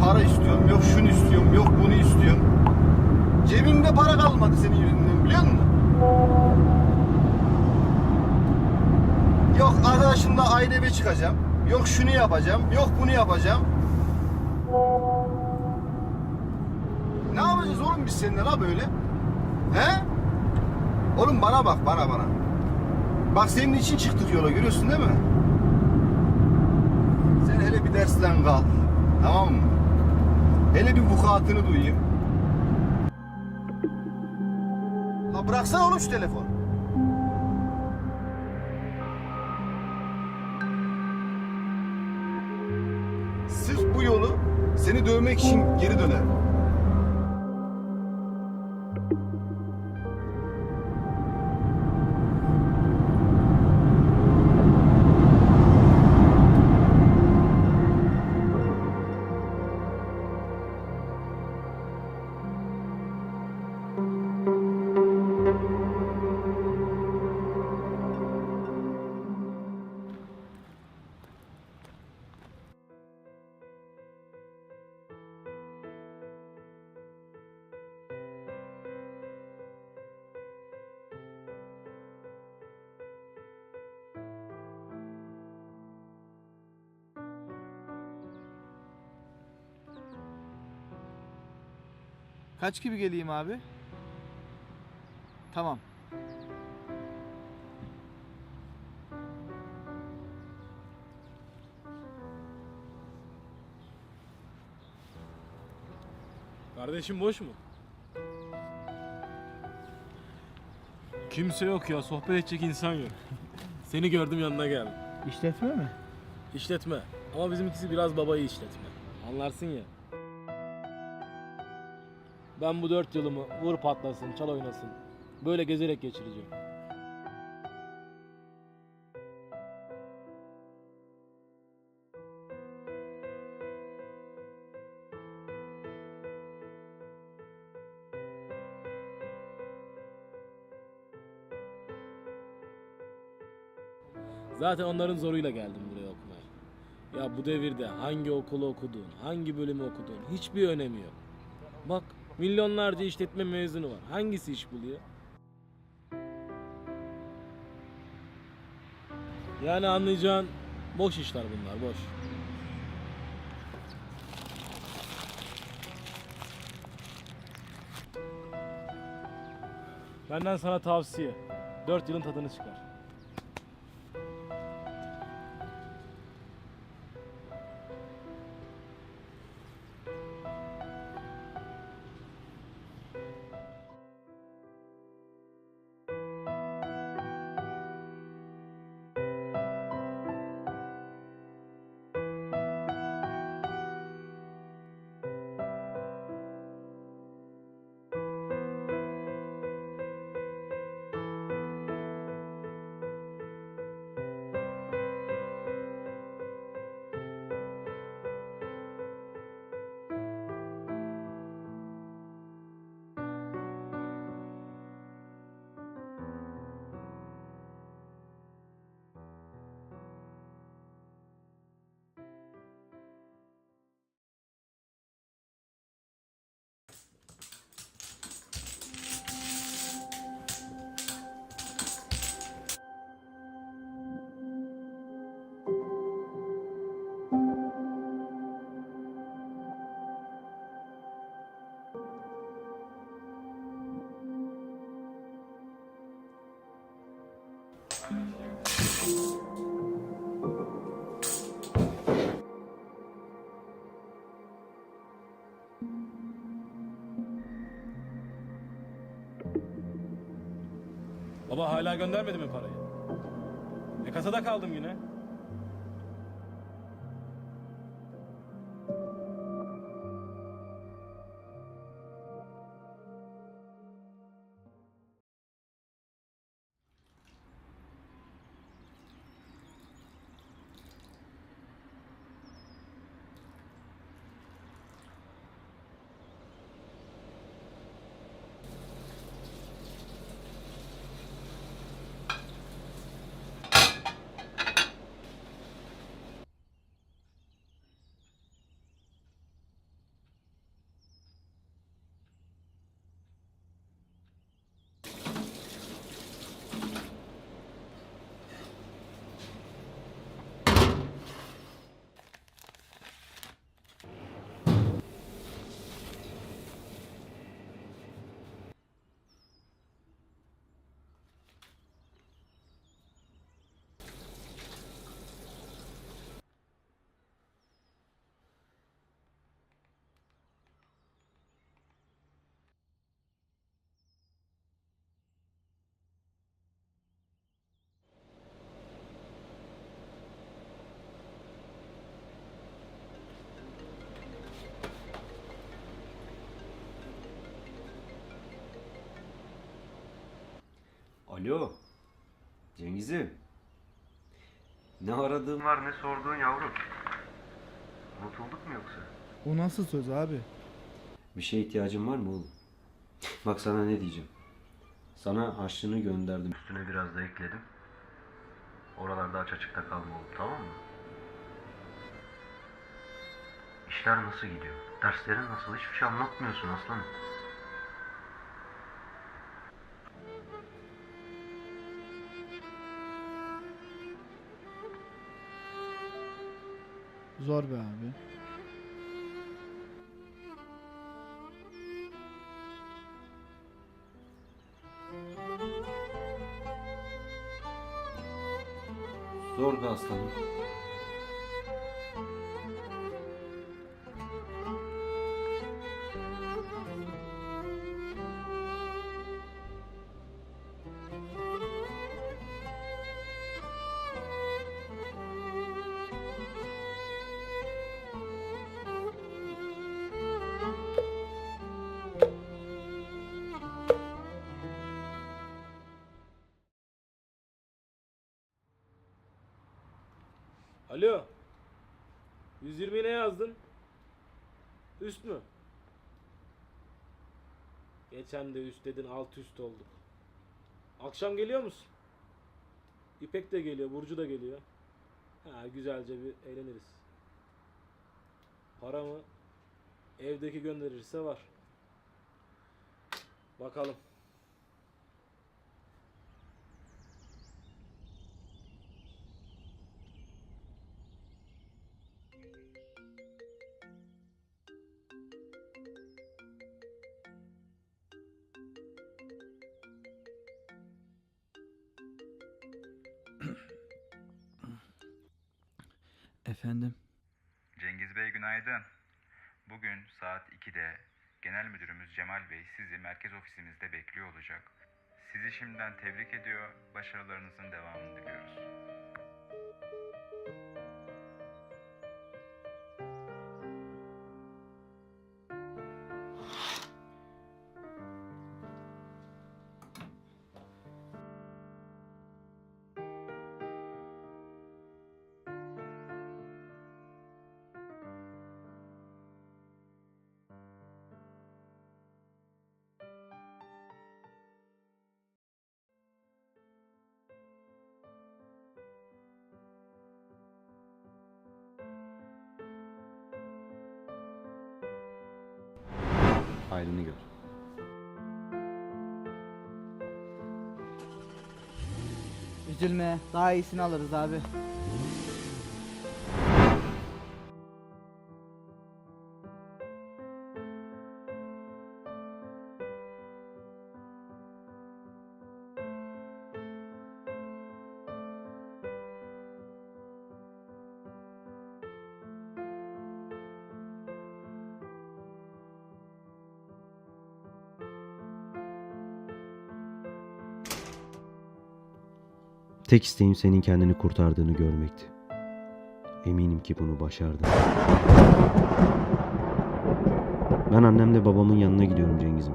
para istiyorum, yok şunu istiyorum, yok bunu istiyorum. Cebimde para kalmadı senin yüzünden biliyor musun? Yok arkadaşımla ayrı eve çıkacağım. Yok şunu yapacağım, yok bunu yapacağım. Ne yapacağız oğlum biz seninle la böyle? He? Oğlum bana bak, bana bana. Bak senin için çıktık yola görüyorsun değil mi? Bir dersten kal. Tamam mı? Hele bir vukuatını duyayım. La bıraksana oğlum şu telefonu. Sırf bu yolu seni dövmek için geri döner. Kaç gibi geleyim abi? Tamam. Kardeşim boş mu? Kimse yok ya, sohbet edecek insan yok. Seni gördüm yanına geldim. İşletme mi? İşletme. Ama bizimkisi biraz babayı işletme. Anlarsın ya. Ben bu dört yılımı vur patlasın, çal oynasın. Böyle gezerek geçireceğim. Zaten onların zoruyla geldim buraya okumaya. Ya bu devirde hangi okulu okudun, hangi bölümü okudun hiçbir önemi yok. Bak milyonlarca işletme mezunu var. Hangisi iş buluyor? Yani anlayacağın boş işler bunlar, boş. Benden sana tavsiye. 4 yılın tadını çıkar. Baba hala göndermedi mi parayı? E kasada kaldım yine. Alo. Cengiz'im. Ne aradığın var ne sorduğun yavrum. Unutulduk mu yoksa? O nasıl söz abi? Bir şeye ihtiyacın var mı oğlum? Bak sana ne diyeceğim. Sana harçlığını gönderdim. Üstüne biraz da ekledim. Oralarda aç açıkta kalma oğlum tamam mı? İşler nasıl gidiyor? Derslerin nasıl? Hiçbir şey anlatmıyorsun aslanım. Zor be abi. Zor be aslanım. Alo. 120 ne yazdın? Üst mü? Geçen de üst dedin alt üst olduk. Akşam geliyor musun? İpek de geliyor, Burcu da geliyor. Ha güzelce bir eğleniriz. Para mı? Evdeki gönderirse var. Bakalım. Efendim? Cengiz Bey günaydın. Bugün saat 2'de Genel Müdürümüz Cemal Bey sizi merkez ofisimizde bekliyor olacak. Sizi şimdiden tebrik ediyor, başarılarınızın devamını diliyoruz. Hayrını gör. Üzülme, daha iyisini alırız abi. Tek isteğim senin kendini kurtardığını görmekti. Eminim ki bunu başardın. Ben annemle babamın yanına gidiyorum Cengiz'im.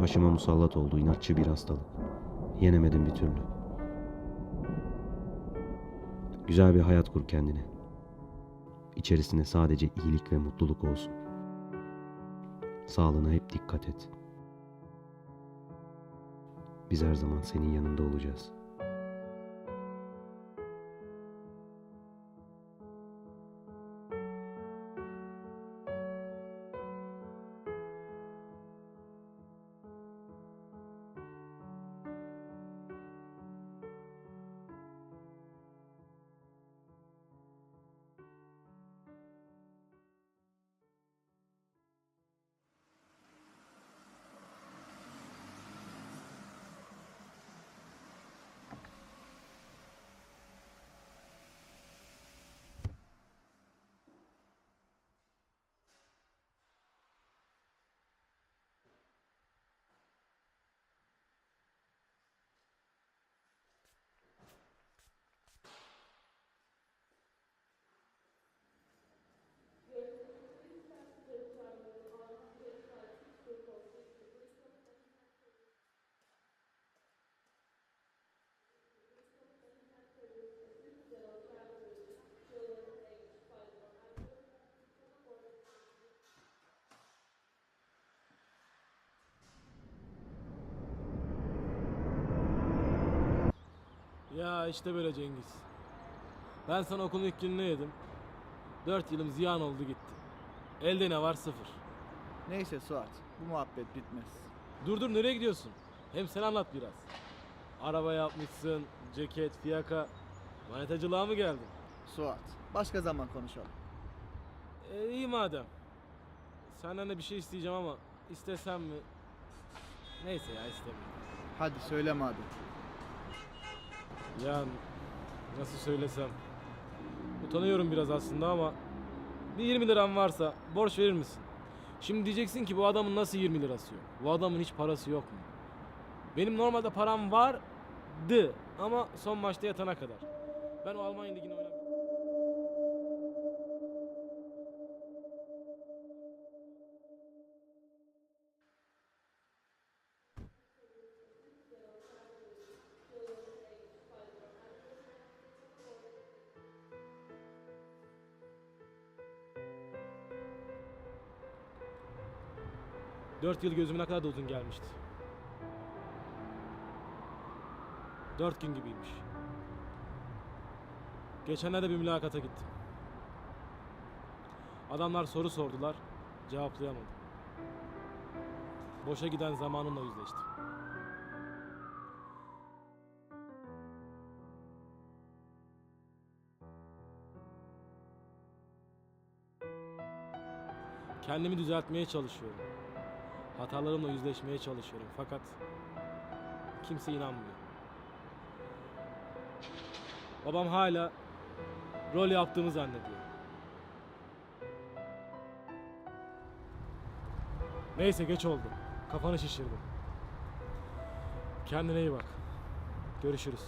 Başıma musallat oldu inatçı bir hastalık. Yenemedim bir türlü. Güzel bir hayat kur kendine. İçerisinde sadece iyilik ve mutluluk olsun. Sağlığına hep dikkat et. Biz her zaman senin yanında olacağız. Ya işte böyle Cengiz. Ben sana okulun ilk gününü yedim. Dört yılım ziyan oldu gitti. Elde ne var sıfır. Neyse Suat. Bu muhabbet bitmez. Dur dur nereye gidiyorsun? Hem sen anlat biraz. Araba yapmışsın, ceket, fiyaka. Manetacılığa mı geldin? Suat. Başka zaman konuşalım. E, iyi madem. Senden de bir şey isteyeceğim ama istesem mi? Neyse ya istemiyorum. Hadi söyle madem. Yani nasıl söylesem. Utanıyorum biraz aslında ama bir 20 liran varsa borç verir misin? Şimdi diyeceksin ki bu adamın nasıl 20 lirası yok? Bu adamın hiç parası yok mu? Benim normalde param vardı ama son maçta yatana kadar. Ben o Almanya Ligi'ni oynadım. 4 yıl gözüme ne kadar da uzun gelmişti. 4 gün gibiymiş. Geçenlerde bir mülakata gittim. Adamlar soru sordular, cevaplayamadım. Boşa giden zamanımla yüzleştim. Kendimi düzeltmeye çalışıyorum. Hatalarımla yüzleşmeye çalışıyorum fakat kimse inanmıyor. Babam hala rol yaptığımı zannediyor. Neyse geç oldu. Kafanı şişirdim. Kendine iyi bak. Görüşürüz.